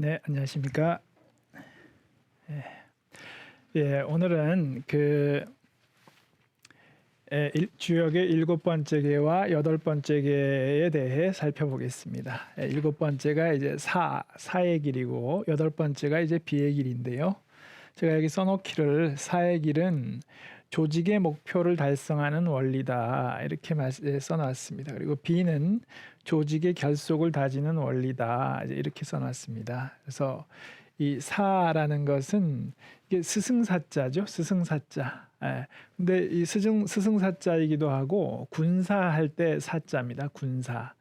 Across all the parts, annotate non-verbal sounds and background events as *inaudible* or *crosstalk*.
네, 안녕하십니까. 예, 예, 오늘은 그 예, 일- 주역의 일곱 번째 개와 여덟 번째 개에 대해 살펴보겠습니다. 예, 일곱 번째가 이제 사, 사의 길이고 여덟 번째가 이제 비의 길인데요. 제가 여기 써놓기를 사의 길은 조직의 목표를 달성하는 원리다 이렇게 써놨습니다. 그리고 비는 조직의 결속을 다지는 원리다 이렇게 써놨습니다. 그래서 이 사라는 것은 이게 스승사자죠, 스승사자. 예. 근데 이 스승 스승사자이기도 하고 군사할 때 사자입니다. 군사.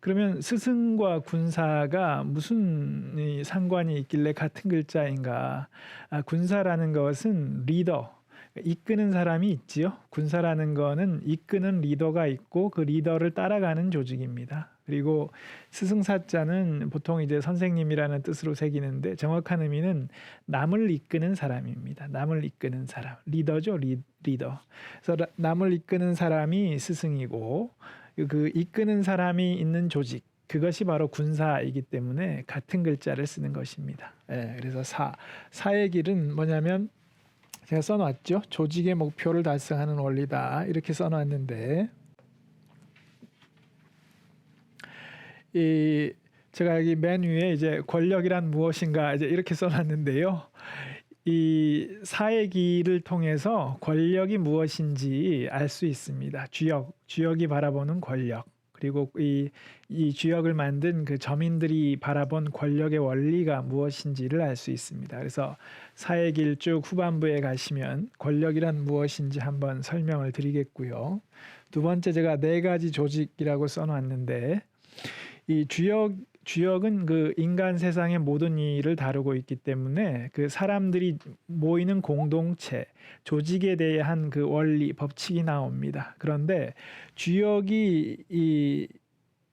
그러면 스승과 군사가 무슨 이 상관이 있길래 같은 글자인가? 아, 군사라는 것은 리더, 이끄는 사람이 있지요. 군사라는 거는 이끄는 리더가 있고 그 리더를 따라가는 조직입니다. 그리고 스승사자는 보통 이제 선생님이라는 뜻으로 새기는데 정확한 의미는 남을 이끄는 사람입니다. 남을 이끄는 사람, 리더죠, 리, 리더. 그래서 라- 남을 이끄는 사람이 스승이고 그 이끄는 사람이 있는 조직 그것이 바로 군사이기 때문에 같은 글자를 쓰는 것입니다. 예, 그래서 사 사의 길은 뭐냐면 제가 써놨죠. 조직의 목표를 달성하는 원리다 이렇게 써놨는데 이 제가 여기 맨 위에 이제 권력이란 무엇인가 이제 이렇게 써놨는데요. 이 길을 통해서 권력이 무엇인지 알 수 있습니다. 주역, 주역이 바라보는 권력. 그리고 이, 이 주역을 만든 그 점인들이 바라본 권력의 원리가 무엇인지를 알 수 있습니다. 그래서 사의 길쭉 후반부에 가시면 권력이란 무엇인지 한번 설명을 드리겠고요. 두 번째 제가 네 가지 조직이라고 써놨는데 이 주역 주역은 그 인간 세상의 모든 일을 다루고 있기 때문에 그 사람들이 모이는 공동체, 조직에 대한 그 원리, 법칙이 나옵니다. 그런데 주역이 이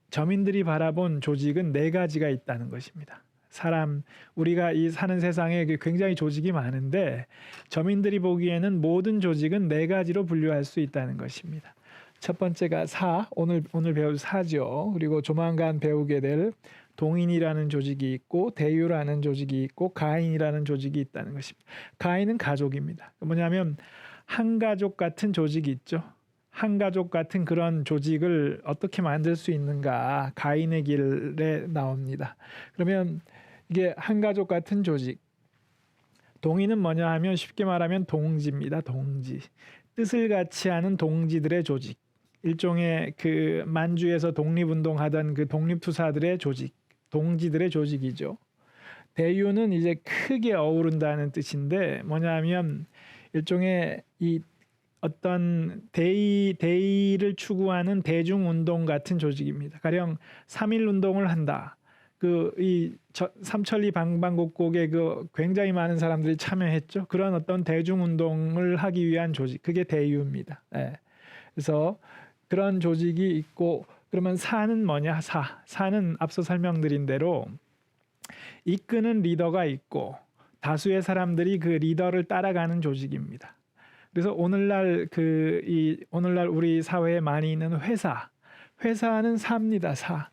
저민들이 바라본 조직은 네 가지가 있다는 것입니다. 사람 우리가 이 사는 세상에 그 굉장히 조직이 많은데 저민들이 보기에는 모든 조직은 네 가지로 분류할 수 있다는 것입니다. 첫 번째가 사 오늘 오늘 배울 사죠. 그리고 조만간 배우게 될 동인이라는 조직이 있고 대유라는 조직이 있고 가인이라는 조직이 있다는 것입니다. 가인은 가족입니다. 뭐냐면 한 가족 같은 조직이 있죠. 한 가족 같은 그런 조직을 어떻게 만들 수 있는가 가인의 길에 나옵니다. 그러면 이게 한 가족 같은 조직 동인은 뭐냐 하면 쉽게 말하면 동지입니다. 동지 뜻을 같이 하는 동지들의 조직 일종의 그 만주에서 독립운동하던 그 독립투사들의 조직 동지들의 조직이죠. 대유는 이제 크게 어우른다는 뜻인데 뭐냐면 일종의 이 어떤 대의 대의를 추구하는 대중 운동 같은 조직입니다. 가령 3.1 운동을 한다. 그 이 삼천리 방방곡곡에 그 굉장히 많은 사람들이 참여했죠. 그런 어떤 대중 운동을 하기 위한 조직. 그게 대유입니다. 예. 그래서 그런 조직이 있고 그러면 사는 뭐냐? 사. 사는 앞서 설명드린 대로 이끄는 리더가 있고 다수의 사람들이 그 리더를 따라가는 조직입니다. 그래서 오늘날 그 이 오늘날 우리 사회에 많이 있는 회사, 회사는 사입니다. 사.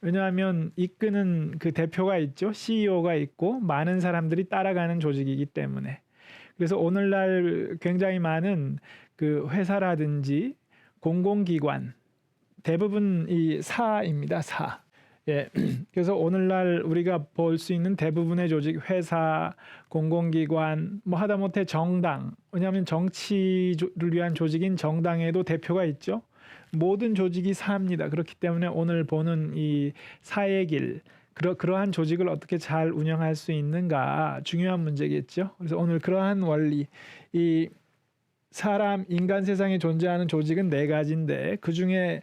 왜냐하면 이끄는 그 대표가 있죠, CEO가 있고 많은 사람들이 따라가는 조직이기 때문에. 그래서 오늘날 굉장히 많은 그 회사라든지 공공기관 대부분 이 사입니다. 사. 예. *clears throat* 그래서 오늘날 우리가 볼 수 있는 대부분의 조직, 회사, 공공기관, 뭐 하다못해 정당. 왜냐하면 정치를 위한 조직인 정당에도 대표가 있죠. 모든 조직이 사입니다. 그렇기 때문에 오늘 보는 이 사의 길, 그러, 그러한 조직을 어떻게 잘 운영할 수 있는가 중요한 문제겠죠. 그래서 오늘 그러한 원리, 이 사람, 인간 세상에 존재하는 조직은 네 가지인데 그 중에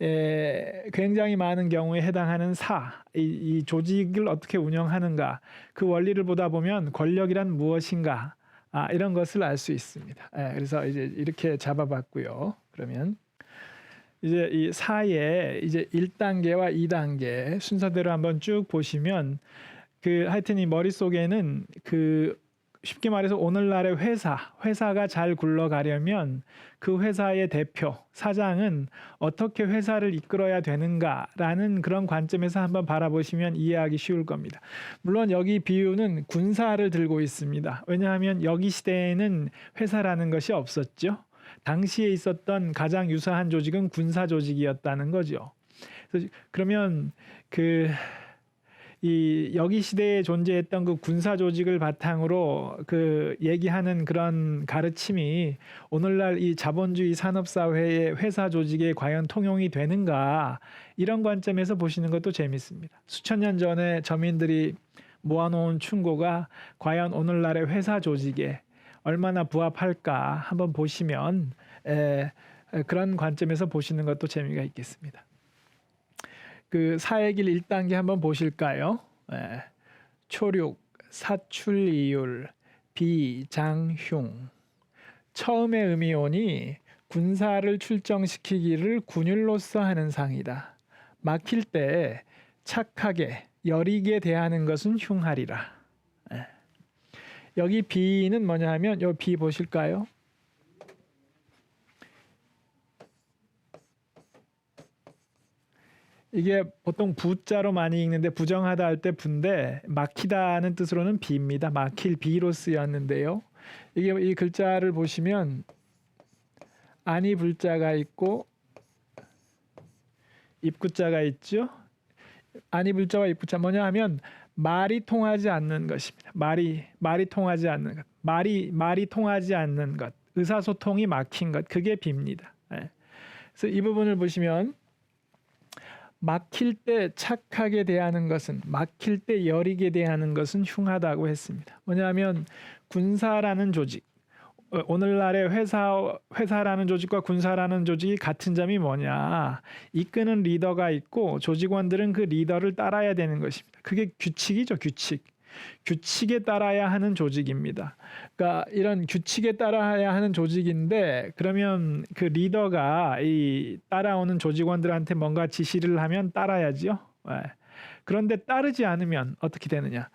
에, 굉장히 많은 경우에 해당하는 사, 이, 이 조직을 어떻게 운영하는가, 그 원리를 보다 보면 권력이란 무엇인가, 아, 이런 것을 알 수 있습니다. 예, 그래서 이제 이렇게 잡아봤고요. 그러면 이제 이 사의 이제 1단계와 2단계 순서대로 한번 쭉 보시면 그 하여튼 이 머릿속에는 그 쉽게 말해서 오늘날의 회사, 회사가 잘 굴러가려면 그 회사의 대표, 사장은 어떻게 회사를 이끌어야 되는가라는 그런 관점에서 한번 바라보시면 이해하기 쉬울 겁니다. 물론 여기 비유는 군사를 들고 있습니다. 왜냐하면 여기 시대에는 회사라는 것이 없었죠. 당시에 있었던 가장 유사한 조직은 군사 조직이었다는 거죠. 그러면 그 이 여기 시대에 존재했던 그 군사 조직을 바탕으로 그 얘기하는 그런 가르침이 오늘날 이 자본주의 산업 사회의 회사 조직에 과연 통용이 되는가 이런 관점에서 보시는 것도 재밌습니다. 수천 년 전에 저민들이 모아놓은 충고가 과연 오늘날의 회사 조직에 얼마나 부합할까 한번 보시면 에, 에, 그런 관점에서 보시는 것도 재미가 있겠습니다. 그 사회길 1단계 한번 보실까요? 예. 초륙, 사출이율, 비장흉. 처음에 음이 오니 군사를 출정시키기를 군율로서 하는 상이다. 막힐 때 착하게 여리게 대하는 것은 흉하리라. 예. 여기 비는 뭐냐 하면 요 비 보실까요? 이게 보통 부자로 많이 읽는데 부정하다 할때 부인데 막히다는 뜻으로는 비입니다. 막힐 비로 쓰였는데요. 이게 이 글자를 보시면 아니 불자가 있고 입구자가 있죠. 아니 불자와 입구자 뭐냐 하면 말이 통하지 않는 것입니다. 말이 말이 통하지 않는 것. 말이 말이 통하지 않는 것. 의사소통이 막힌 것. 그게 비입니다. 예. 그래서 이 부분을 보시면 막힐 때 착하게 대하는 것은 막힐 때 여리게 대하는 것은 흉하다고 했습니다. 뭐냐면 군사라는 조직 어, 오늘날의 회사 회사라는 조직과 군사라는 조직이 같은 점이 뭐냐 이끄는 리더가 있고 조직원들은 그 리더를 따라야 되는 것입니다. 그게 규칙이죠 규칙. 규칙에 따라야 하는 조직입니다. 그러니까 이런 규칙에 따라야 하는 조직인데 그러면 그 리더가 이 따라오는 조직원들한테 뭔가 지시를 하면 따라야지요. 네. 그런데 따르지 않으면 어떻게 되느냐?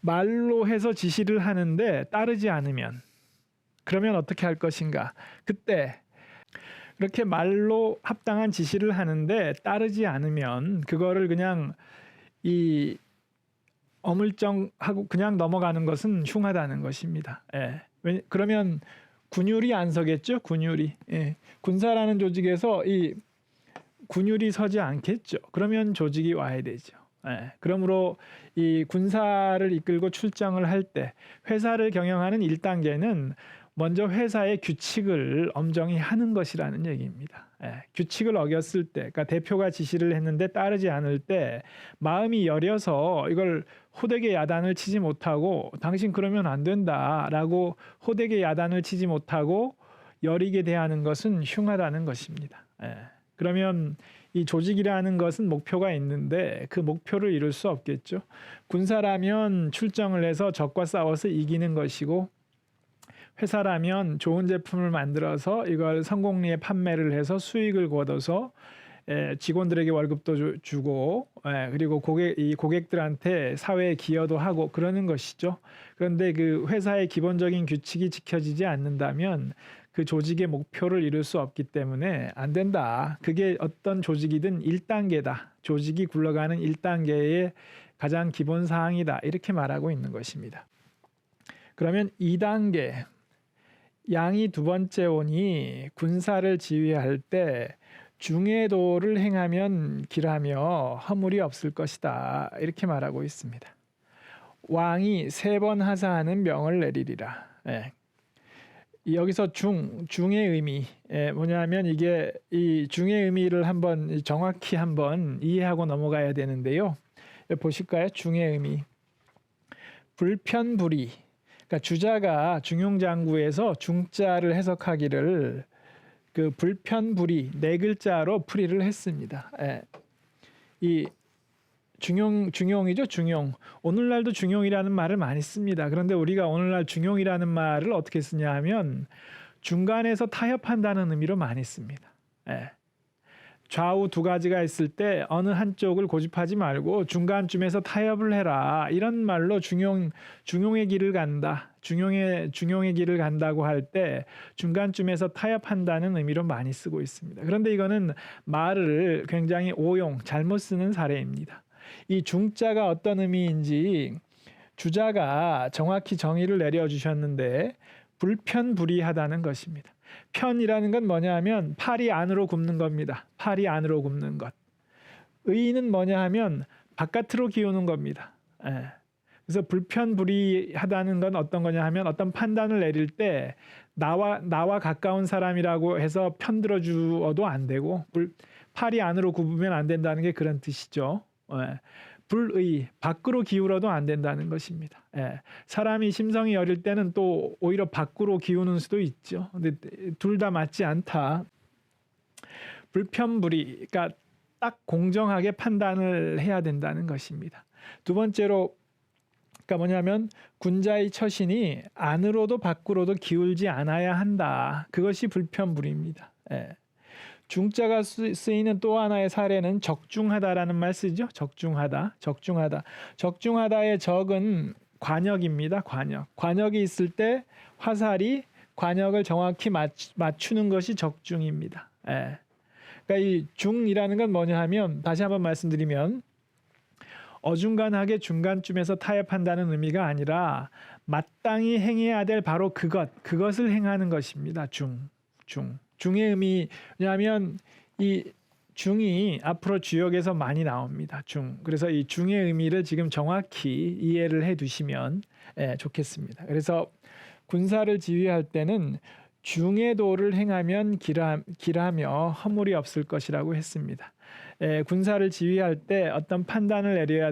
말로 해서 지시를 하는데 따르지 않으면 그러면 어떻게 할 것인가? 그때 그렇게 말로 합당한 지시를 하는데 따르지 않으면 그거를 그냥 이 어물쩡하고 그냥 넘어가는 것은 흉하다는 것입니다. 예. 왜, 그러면 군율이 안 서겠죠? 군율이. 예. 군사라는 조직에서 이 군율이 서지 않겠죠. 그러면 조직이 와야 되죠. 예. 그러므로 이 군사를 이끌고 출정을 할 때 회사를 경영하는 1단계는 먼저 회사의 규칙을 엄정히 하는 것이라는 얘기입니다. 예, 규칙을 어겼을 때, 그러니까 대표가 지시를 했는데 따르지 않을 때 마음이 여려서 이걸 호되게 야단을 치지 못하고 당신 그러면 안 된다라고 호되게 야단을 치지 못하고 여리게 대하는 것은 흉하다는 것입니다. 예, 그러면 이 조직이라는 것은 목표가 있는데 그 목표를 이룰 수 없겠죠. 군사라면 출정을 해서 적과 싸워서 이기는 것이고 회사라면 좋은 제품을 만들어서 이걸 성공리에 판매를 해서 수익을 거둬서 에, 직원들에게 월급도 주, 고 에, 그리고 고객 이 고객들한테 사회에 기여도 하고 그러는 것이죠. 그런데 그 회사의 기본적인 규칙이 지켜지지 않는다면 그 조직의 목표를 이룰 수 없기 때문에 안 된다. 그게 어떤 조직이든 1단계다. 조직이 굴러가는 1단계의 가장 기본 사항이다. 이렇게 말하고 있는 것입니다. 그러면 2단계 양이 두 번째 오니 군사를 지휘할 때 중해도를 행하면 길하며 허물이 없을 것이다. 이렇게 말하고 있습니다. 왕이 세 번 하사하는 명을 내리리라. 예. 여기서 중 중의 의미 예, 뭐냐면 이게 이 중의 의미를 한번 정확히 한번 이해하고 넘어가야 되는데요. 보실까요? 중의 의미 불편불의 그러니까 주자가 중용장구에서 중자를 해석하기를 그 불편불의 네 글자로 풀이를 했습니다. 예. 이 중용 중용이죠 중용. 오늘날도 중용이라는 말을 많이 씁니다. 그런데 우리가 오늘날 중용이라는 말을 어떻게 쓰냐 하면 중간에서 타협한다는 의미로 많이 씁니다. 예. 좌우 두 가지가 있을 때 어느 한쪽을 고집하지 말고 중간쯤에서 타협을 해라. 이런 말로 중용 중용의 길을 간다. 중용의 중용의 길을 간다고 할 때 중간쯤에서 타협한다는 의미로 많이 쓰고 있습니다. 그런데 이거는 말을 굉장히 오용 잘못 쓰는 사례입니다. 이 중자가 어떤 의미인지 주자가 정확히 정의를 내려 주셨는데 불편불이하다는 것입니다. 편이라는 건 뭐냐 하면 팔이 안으로 굽는 겁니다. 팔이 안으로 굽는 것. 의는 뭐냐 하면 바깥으로 기우는 겁니다. 예. 그래서 불편불이하다는 건 어떤 거냐 하면 어떤 판단을 내릴 때 나와 나와 가까운 사람이라고 해서 편들어 주어도 안 되고 불, 팔이 안으로 굽으면 안 된다는 게 그런 뜻이죠. 예. 불의 밖으로 기울어도 안 된다는 것입니다. 예. 사람이 심성이 어릴 때는 또 오히려 밖으로 기우는 수도 있죠. 근데 둘 다 맞지 않다. 불편불이 그러니까 딱 공정하게 판단을 해야 된다는 것입니다. 두 번째로 그러니까 뭐냐면 군자의 처신이 안으로도 밖으로도 기울지 않아야 한다. 그것이 불편불입니다. 예. 중자가 쓰- 쓰이는 또 하나의 사례는 적중하다라는 말 쓰죠. 적중하다, 적중하다. 적중하다의 적은 관역입니다. 관역. 관역이 있을 때 화살이 관역을 정확히 맞, 맞추 는 것이 적중입니다. 예. 그러니까 이 중이라는 건 뭐냐 하면 다시 한번 말씀드리면 어중간하게 중간쯤에서 타협한다는 의미가 아니라 마땅히 행해야 될 바로 그것, 그것을 행하는 것입니다. 중, 중. 중의 의미 왜냐하면 이 중이 앞으로 주역에서 많이 나옵니다. 중. 그래서 이 중의 의미를 지금 정확히 이해를 해 두시면 예, 좋겠습니다. 그래서 군사를 지휘할 때는 중의 도를 행하면 길하, 길하며 허물이 없을 것이라고 했습니다. 에, 군사를 지휘할 때 어떤 판단을 내려야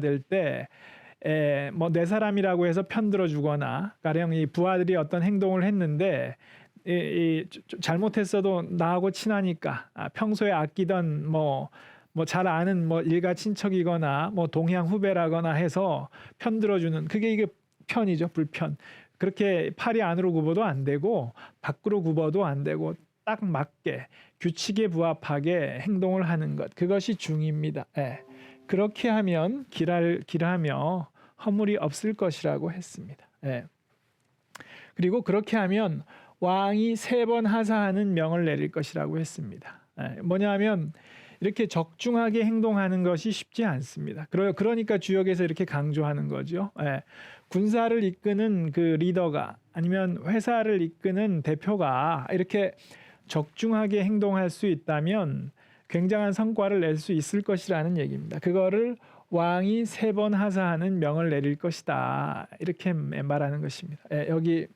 될때뭐내 사람이라고 해서 편들어 주거나 가령 이 부하들이 어떤 행동을 했는데 이, 이좀 잘못했어도 나하고 친하니까 아, 평소에 아끼던 뭐 뭐 잘 아는 뭐 일가 친척이거나 뭐 동향 후배라거나 해서 편 들어 주는 그게 이게 편이죠 불편 그렇게 팔이 안으로 굽어도 안 되고 밖으로 굽어도 안 되고 딱 맞게 규칙에 부합하게 행동을 하는 것 그것이 중입니다. 예. 그렇게 하면 길할 길하며 허물이 없을 것이라고 했습니다. 예. 그리고 그렇게 하면 왕이 세 번 하사하는 명을 내릴 것이라고 했습니다. 예. 뭐냐하면 이렇게 적중하게 행동하는 것이 쉽지 않습니다. 그러, 그러니까 주역에서 이렇게 강조하는 거죠. 예. 군사를 이끄는 그 리더가 아니면 회사를 이끄는 대표가 이렇게 적중하게 행동할 수 있다면 굉장한 성과를 낼 수 있을 것이라는 얘기입니다. 그거를 왕이 세 번 하사하는 명을 내릴 것이다. 이렇게 말하는 것입니다. 예, 여기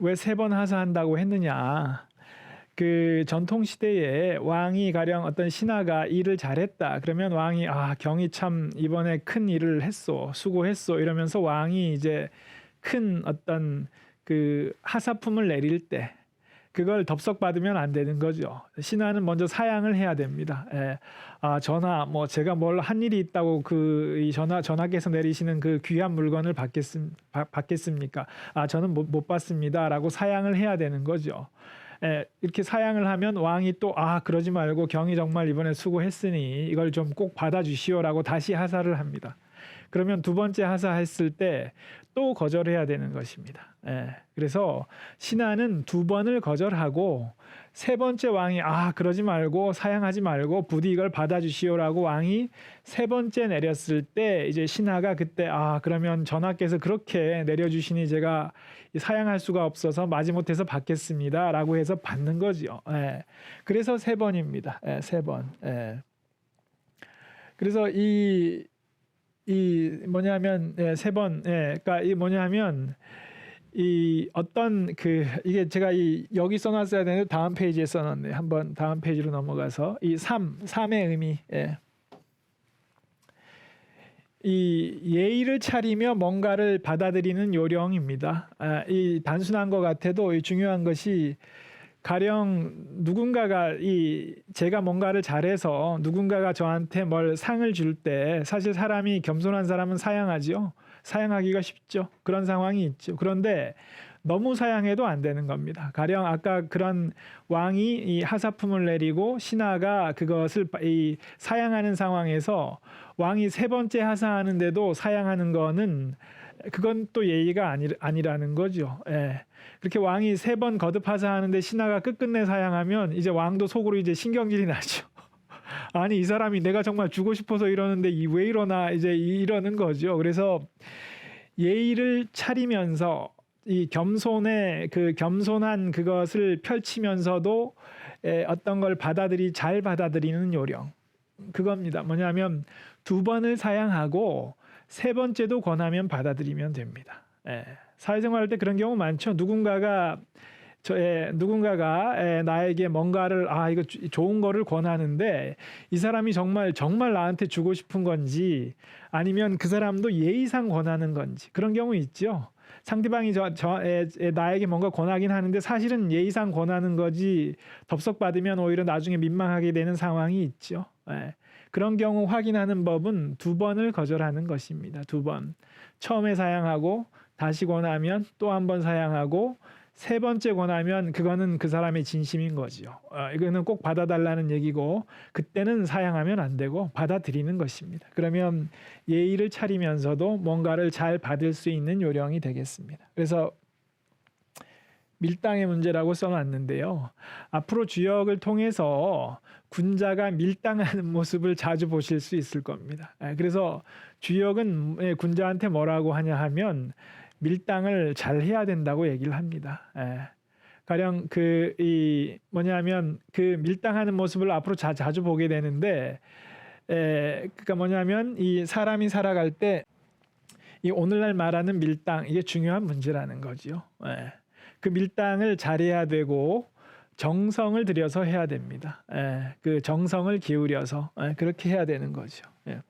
왜 세 번 하사한다고 했느냐? 그 전통 시대에 왕이 가령 어떤 신하가 일을 잘했다. 그러면 왕이 아 경이 참 이번에 큰 일을 했소, 수고했소 이러면서 왕이 이제 큰 어떤 그 하사품을 내릴 때 그걸 덥석 받으면 안 되는 거죠. 신하는 먼저 사양을 해야 됩니다. 예. 아, 전하, 뭐 제가 뭘 한 일이 있다고 그이 전하 전하께서 내리시는 그 귀한 물건을 받겠습 받, 받겠습니까? 아, 저는 못, 못 받습니다라고 사양을 해야 되는 거죠. 예, 이렇게 사양을 하면 왕이 또 아 그러지 말고 경이 정말 이번에 수고했으니 이걸 좀 꼭 받아주시오라고 다시 하사를 합니다. 그러면 두 번째 하사 했을 때 또 거절해야 되는 것입니다. 예, 그래서 신하는 두 번을 거절하고 세 번째 왕이 아 그러지 말고 사양하지 말고 부디 이걸 받아주시오라고 왕이 세 번째 내렸을 때 이제 신하가 그때 아 그러면 전하께서 그렇게 내려주시니 제가 사양할 수가 없어서 마지못해서 받겠습니다라고 해서 받는 거지요. 예. 그래서 세 번입니다. 예, 세 번. 예. 그래서 이, 이 뭐냐면 예, 세 번, 예, 그러니까 이 뭐냐면 이 어떤 그 이게 제가 이 여기 써놨어야 되는데 다음 페이지에 써놨네요. 한번 다음 페이지로 넘어가서 이 삼, 삼의 의미. 예. 이 예의를 차리며 뭔가를 받아들이는 요령입니다. 아, 이 단순한 것 같아도 이 중요한 것이 가령 누군가가 이 제가 뭔가를 잘해서 누군가가 저한테 뭘 상을 줄 때 사실 사람이 겸손한 사람은 사양하지요. 사양하기가 쉽죠. 그런 상황이 있죠. 그런데 너무 사양해도 안 되는 겁니다. 가령 아까 그런 왕이 이 하사품을 내리고 신하가 그것을 이 사양하는 상황에서 왕이 세 번째 하사하는데도 사양하는 거는 그건 또 예의가 아니, 아니라는 거죠. 예. 그렇게 왕이 세 번 거듭 하사 하는데 신하가 끝끝내 사양하면 이제 왕도 속으로 이제 신경질이 나죠. *laughs* 아니 이 사람이 내가 정말 주고 싶어서 이러는데 이 왜 이러나 이제 이러는 거죠. 그래서 예의를 차리면서 이 겸손의 그 겸손한 그것을 펼치면서도 에, 어떤 걸 받아들이 잘 받아들이는 요령 그겁니다. 뭐냐면 두 번을 사양하고 세 번째도 권하면 받아들이면 됩니다. 예. 사회생활 할 때 그런 경우 많죠. 누군가가 저의 누군가가 에, 나에게 뭔가를 아 이거 주- 좋은 거를 권하는데 이 사람이 정말 정말 나한테 주고 싶은 건지 아니면 그 사람도 예의상 권하는 건지 그런 경우 있죠. 상대방이 저, 저 에, 에, 나에게 뭔가 권하긴 하는데 사실은 예의상 권하는 거지 덥석 받으면 오히려 나중에 민망하게 되는 상황이 있죠. 예. 그런 경우 확인하는 법은 두 번을 거절하는 것입니다. 두 번. 처음에 사양하고 다시 권하면 또 한 번 사양하고 세 번째 권하면 그거는 그 사람의 진심인 거지요. 어, 이거는 꼭 받아달라는 얘기고 그때는 사양하면 안 되고 받아들이는 것입니다. 그러면 예의를 차리면서도 뭔가를 잘 받을 수 있는 요령이 되겠습니다. 그래서 밀당의 문제라고 써놨는데요. 앞으로 주역을 통해서 군자가 밀당하는 *laughs* 모습을 자주 보실 수 있을 겁니다. 예, 그래서 주역은 예, 군자한테 뭐라고 하냐 하면 밀당을 잘 해야 된다고 얘기를 합니다. 예. 가령 그 이 뭐냐면 그 밀당하는 모습을 앞으로 자, 자주 보게 되는데 에, 그러니까 뭐냐면 이 사람이 살아갈 때 이 오늘날 말하는 밀당 이게 중요한 문제라는 거지요. 예. 그 밀당을 잘해야 되고 정성을 들여서 해야 됩니다. 예. 그 정성을 기울여서 예, 그렇게 해야 되는 거죠. 예.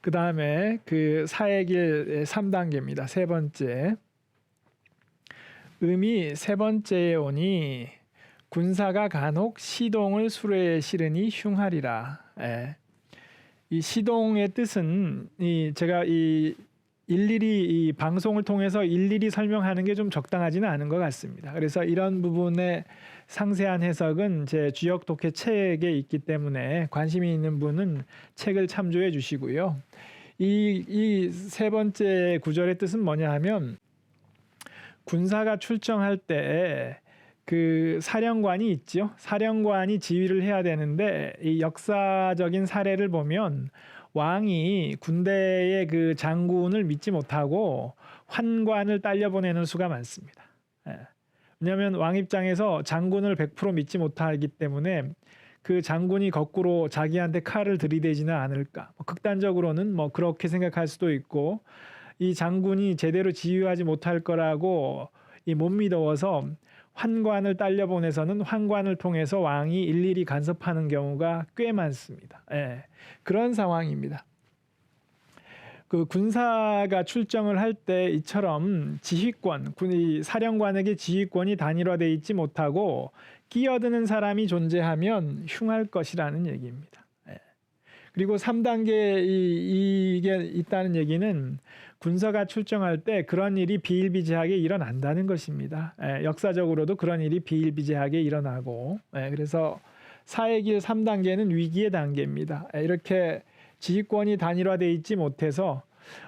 그 다음에 그 사회길 3단계입니다. 세 번째. 음이 세 번째에 오니 군사가 간혹 시동을 수레에 실으니 흉하리라. 예. 이 시동의 뜻은 이 제가 이 일일이 이 방송을 통해서 일일이 설명하는 게 좀 적당하지는 않은 것 같습니다. 그래서 이런 부분의 상세한 해석은 제 주역 독해 책에 있기 때문에 관심이 있는 분은 책을 참조해 주시고요. 이 이 세 번째 구절의 뜻은 뭐냐 하면 군사가 출정할 때 그 사령관이 있죠. 사령관이 지휘를 해야 되는데 이 역사적인 사례를 보면 왕이 군대의 그 장군을 믿지 못하고 환관을 딸려 보내는 수가 많습니다. 예. 왜냐하면 왕 입장에서 장군을 100% 믿지 못하기 때문에 그 장군이 거꾸로 자기한테 칼을 들이대지는 않을까. 뭐 극단적으로는 뭐 그렇게 생각할 수도 있고 이 장군이 제대로 지휘하지 못할 거라고 이 못 믿어서 환관을 딸려 보내서는 환관을 통해서 왕이 일일이 간섭하는 경우가 꽤 많습니다. 예, 그런 상황입니다. 그 군사가 출정을 할 때 이처럼 지휘권, 군이 사령관에게 지휘권이 단일화돼 있지 못하고 끼어드는 사람이 존재하면 흉할 것이라는 얘기입니다. 예. 그리고 3단계 이, 이게 있다는 얘기는 군사가 출정할 때 그런 일이 비일비재하게 일어난다는 것입니다. 예, 역사적으로도 그런 일이 비일비재하게 일어나고 예, 그래서 사의 길 3단계는 위기의 단계입니다. 예, 이렇게 지휘권이 단일화돼 있지 못해서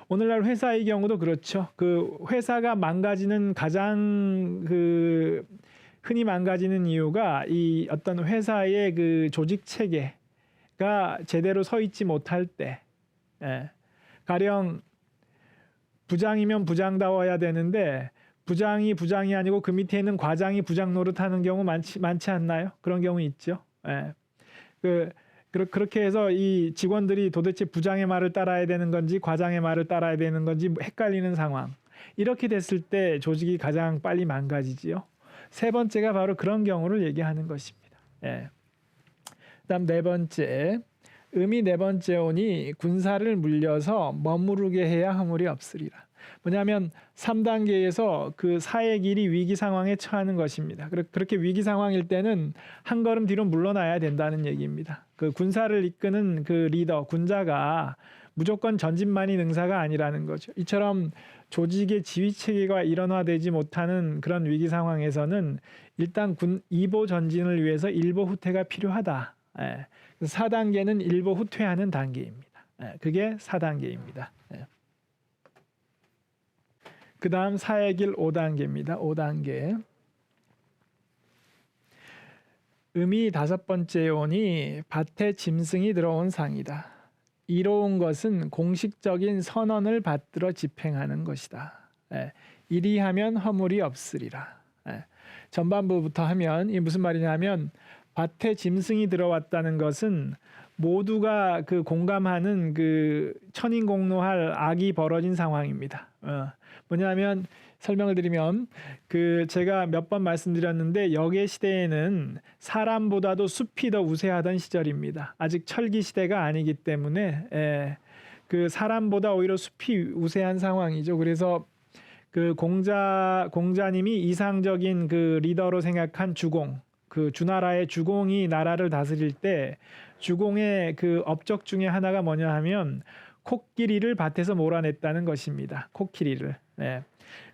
오늘날 회사의 경우도 그렇죠. 그 회사가 망가지는 가장 그 흔히 망가지는 이유가 이 어떤 회사의 그 조직 체계가 제대로 서 있지 못할 때, 예. 가령 부장이면 부장다워야 되는데 부장이 부장이 아니고 그 밑에 있는 과장이 부장 노릇하는 경우 많지 많지 않나요? 그런 경우 있죠. 예. 그 그렇게 해서 이 직원들이 도대체 부장의 말을 따라야 되는 건지 과장의 말을 따라야 되는 건지 헷갈리는 상황. 이렇게 됐을 때 조직이 가장 빨리 망가지지요. 세 번째가 바로 그런 경우를 얘기하는 것입니다. 예. 그다음 네 번째. 음이 네 번째 오니 군사를 물려서 머무르게 해야 허물이 없으리라. 뭐냐면 3단계에서 그 사의 길이 위기 상황에 처하는 것입니다. 그렇- 그렇게 위기 상황일 때는 한 걸음 뒤로 물러나야 된다는 얘기입니다. 그 군사를 이끄는 그 리더, 군자가 무조건 전진만이 능사가 아니라는 거죠. 이처럼 조직의 지휘 체계가 일원화되지 못하는 그런 위기 상황에서는 일단 군 2보 전진을 위해서 1보 후퇴가 필요하다. 예. 4단계는 1보 후퇴하는 단계입니다. 예. 그게 4단계입니다. 예. 그 다음 사의 길 5단계입니다. 5단계. 음이 다섯 번째 요원이 밭에 짐승이 들어온 상이다. 이로운 것은 공식적인 선언을 받들어 집행하는 것이다. 예, 이리 하면 허물이 없으리라. 예, 전반부부터 하면 이 무슨 말이냐면 밭에 짐승이 들어왔다는 것은 모두가 그 공감하는 그 천인공노할 악이 벌어진 상황입니다. 어, 뭐냐면 설명을 드리면 그 제가 몇 번 말씀드렸는데 역의 시대에는 사람보다도 숲이 더 우세하던 시절입니다. 아직 철기 시대가 아니기 때문에 예, 그 사람보다 오히려 숲이 우세한 상황이죠. 그래서 그 공자 공자님이 이상적인 그 리더로 생각한 주공 그 주나라의 주공이 나라를 다스릴 때 주공의 그 업적 중에 하나가 뭐냐 하면 코끼리를 밭에서 몰아냈다는 것입니다. 코끼리를. 네.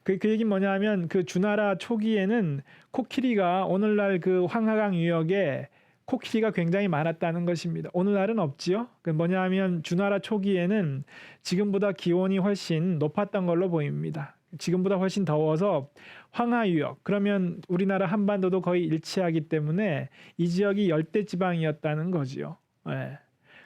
그, 그 얘기는 뭐냐 하면 그 주나라 초기에는 코끼리가 오늘날 그 황하강 유역에 코끼리가 굉장히 많았다는 것입니다. 오늘날은 없지요. 그 뭐냐 하면 주나라 초기에는 지금보다 기온이 훨씬 높았던 걸로 보입니다. 지금보다 훨씬 더워서 황하 유역 그러면 우리나라 한반도도 거의 일치하기 때문에 이 지역이 열대 지방이었다는 거지요. 예.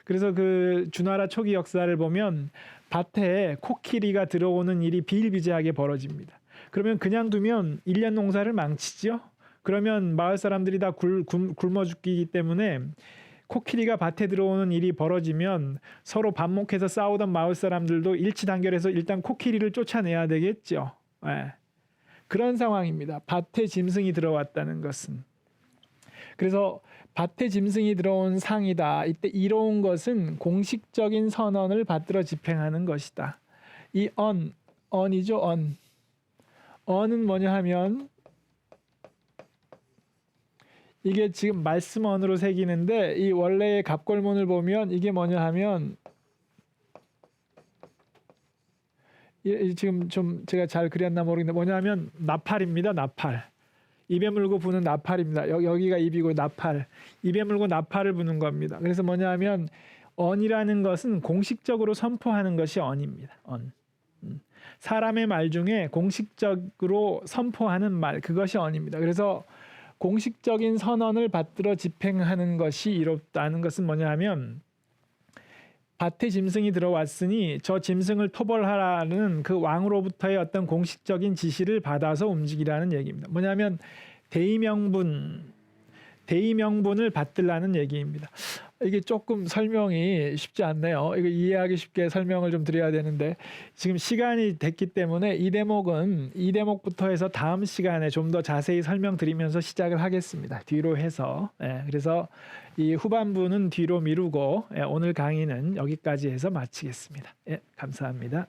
그래서 그 주나라 초기 역사를 보면 밭에 코끼리가 들어오는 일이 비일비재하게 벌어집니다. 그러면 그냥 두면 일년 농사를 망치죠. 그러면 마을 사람들이 다 굶, 굶, 굶어 죽기 때문에 코끼리가 밭에 들어오는 일이 벌어지면 서로 반목해서 싸우던 마을 사람들도 일치 단결해서 일단 코끼리를 쫓아내야 되겠죠. 예. 그런 상황입니다. 밭에 짐승이 들어왔다는 것은. 그래서 밭에 짐승이 들어온 상이다. 이때 이로운 것은 공식적인 선언을 받들어 집행하는 것이다. 이 언, 언이죠, 언. 언은 뭐냐 하면 이게 지금 말씀 언으로 새기는데 이 원래의 갑골문을 보면 이게 뭐냐 하면 이- 이 지금 좀 제가 잘 그렸나 모르겠는데 뭐냐면 나팔입니다. 나팔. 입에 물고 부는 나팔입니다. 여, 여기가 입이고 나팔. 입에 물고 나팔을 부는 겁니다. 그래서 뭐냐면 언이라는 것은 공식적으로 선포하는 것이 언입니다. 언. 음. 사람의 말 중에 공식적으로 선포하는 말 그것이 언입니다. 그래서 공식적인 선언을 받들어 집행하는 것이 이롭다는 것은 뭐냐면 밭에 짐승이 들어왔으니 저 짐승을 토벌하라는 그 왕으로부터의 어떤 공식적인 지시를 받아서 움직이라는 얘기입니다. 뭐냐면 대의명분 대의명분을 받들라는 얘기입니다. 이게 조금 설명이 쉽지 않네요. 이거 이해하기 쉽게 설명을 좀 드려야 되는데 지금 시간이 됐기 때문에 이 대목은 이 대목부터 해서 다음 시간에 좀 더 자세히 설명드리면서 시작을 하겠습니다. 뒤로 해서 예, 그래서 이 후반부는 뒤로 미루고 예, 오늘 강의는 여기까지 해서 마치겠습니다. 예, 감사합니다.